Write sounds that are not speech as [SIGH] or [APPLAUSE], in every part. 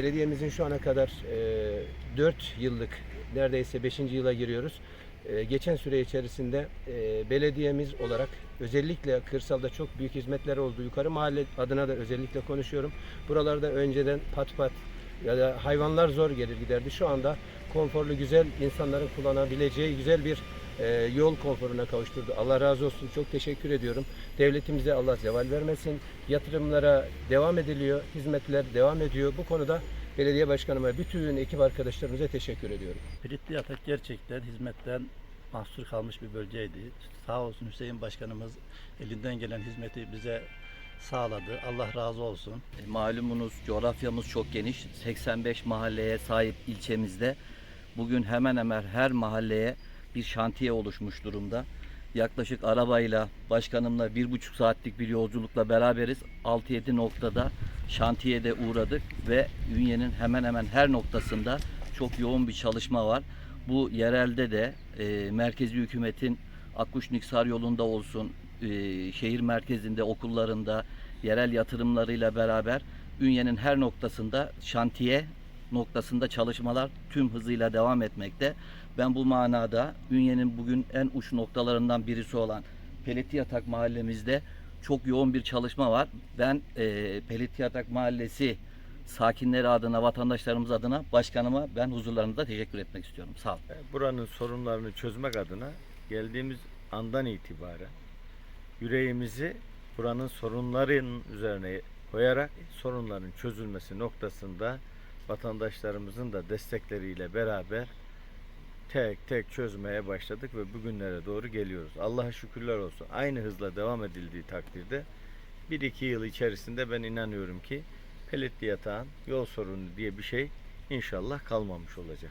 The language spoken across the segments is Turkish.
belediyemizin şu ana kadar e, 4 yıllık neredeyse 5. yıla giriyoruz. E, geçen süre içerisinde e, belediyemiz olarak özellikle kırsalda çok büyük hizmetler oldu. Yukarı mahalle adına da özellikle konuşuyorum. Buralarda önceden pat pat ya da hayvanlar zor gelir giderdi. Şu anda konforlu, güzel insanların kullanabileceği güzel bir yol konforuna kavuşturdu. Allah razı olsun. Çok teşekkür ediyorum. Devletimize Allah zeval vermesin. Yatırımlara devam ediliyor. Hizmetler devam ediyor. Bu konuda belediye başkanıma, bütün ekip arkadaşlarımıza teşekkür ediyorum. Pilitli Yatak gerçekten hizmetten mahsur kalmış bir bölgeydi. Sağ olsun Hüseyin Başkanımız elinden gelen hizmeti bize sağladı. Allah razı olsun. E, Malumunuz coğrafyamız çok geniş. 85 mahalleye sahip ilçemizde bugün hemen hemen her mahalleye bir şantiye oluşmuş durumda. Yaklaşık arabayla, başkanımla bir buçuk saatlik bir yolculukla beraberiz. 6-7 noktada şantiyede uğradık ve Ünye'nin hemen hemen her noktasında çok yoğun bir çalışma var. Bu yerelde de e, merkezi hükümetin Akkuş Niksar yolunda olsun, e, şehir merkezinde, okullarında, yerel yatırımlarıyla beraber Ünye'nin her noktasında şantiye noktasında çalışmalar tüm hızıyla devam etmekte. Ben bu manada Ünye'nin bugün en uç noktalarından birisi olan Peleti Yatak mahallemizde çok yoğun bir çalışma var. Ben e, Peleti Yatak Mahallesi sakinleri adına, vatandaşlarımız adına başkanıma ben huzurlarınızda teşekkür etmek istiyorum. Sağ olun. buranın sorunlarını çözmek adına geldiğimiz andan itibaren yüreğimizi buranın sorunların üzerine koyarak sorunların çözülmesi noktasında vatandaşlarımızın da destekleriyle beraber tek tek çözmeye başladık ve bugünlere doğru geliyoruz. Allah'a şükürler olsun. Aynı hızla devam edildiği takdirde 1-2 yıl içerisinde ben inanıyorum ki peletli yatağın yol sorunu diye bir şey inşallah kalmamış olacak.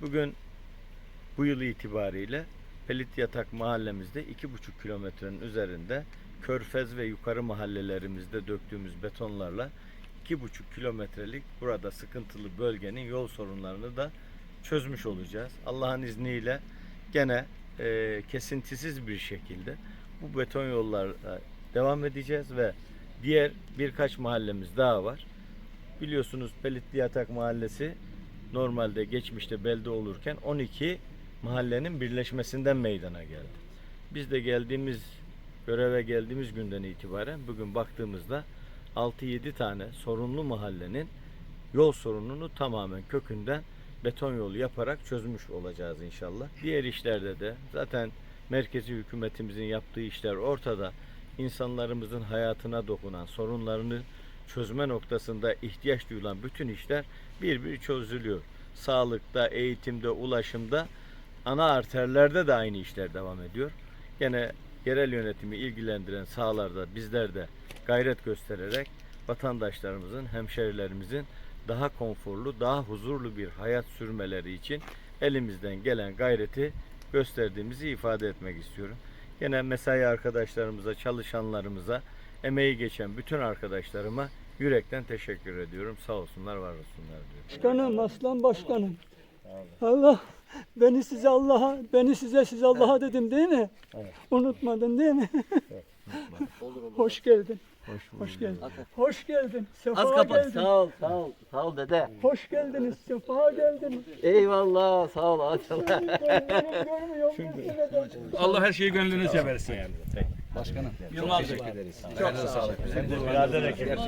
Bugün bu yıl itibariyle Pelit Yatak mahallemizde 2,5 kilometrenin üzerinde Körfez ve yukarı mahallelerimizde döktüğümüz betonlarla 2,5 kilometrelik burada sıkıntılı bölgenin yol sorunlarını da çözmüş olacağız. Allah'ın izniyle gene e, kesintisiz bir şekilde bu beton yollarla devam edeceğiz ve diğer birkaç mahallemiz daha var. Biliyorsunuz Pelitli Yatak Mahallesi normalde geçmişte belde olurken 12 mahallenin birleşmesinden meydana geldi. Biz de geldiğimiz göreve geldiğimiz günden itibaren bugün baktığımızda 6-7 tane sorunlu mahallenin yol sorununu tamamen kökünden beton yolu yaparak çözmüş olacağız inşallah. Diğer işlerde de zaten merkezi hükümetimizin yaptığı işler ortada. İnsanlarımızın hayatına dokunan sorunlarını çözme noktasında ihtiyaç duyulan bütün işler bir bir çözülüyor. Sağlıkta, eğitimde, ulaşımda, ana arterlerde de aynı işler devam ediyor. Gene yerel yönetimi ilgilendiren sahalarda bizler de gayret göstererek vatandaşlarımızın, hemşerilerimizin daha konforlu, daha huzurlu bir hayat sürmeleri için elimizden gelen gayreti gösterdiğimizi ifade etmek istiyorum. Gene mesai arkadaşlarımıza, çalışanlarımıza, emeği geçen bütün arkadaşlarıma yürekten teşekkür ediyorum. Sağ olsunlar, var olsunlar diyorum. Başkanım, aslan başkanım. Allah beni size Allah'a, beni size size Allah'a dedim değil mi? Unutmadın değil mi? [LAUGHS] Hoş geldin. Hoş, geldin. Hoş geldin. Sefa Az kapat. geldin. Sağ ol, sağ ol. Sağ ol dede. Hoş geldiniz. Sefa geldiniz. Eyvallah, sağ ol. Görmüyor. [LAUGHS] Allah her şeyi gönlünüzce versin. Yılmaz Bey. Birader ekip.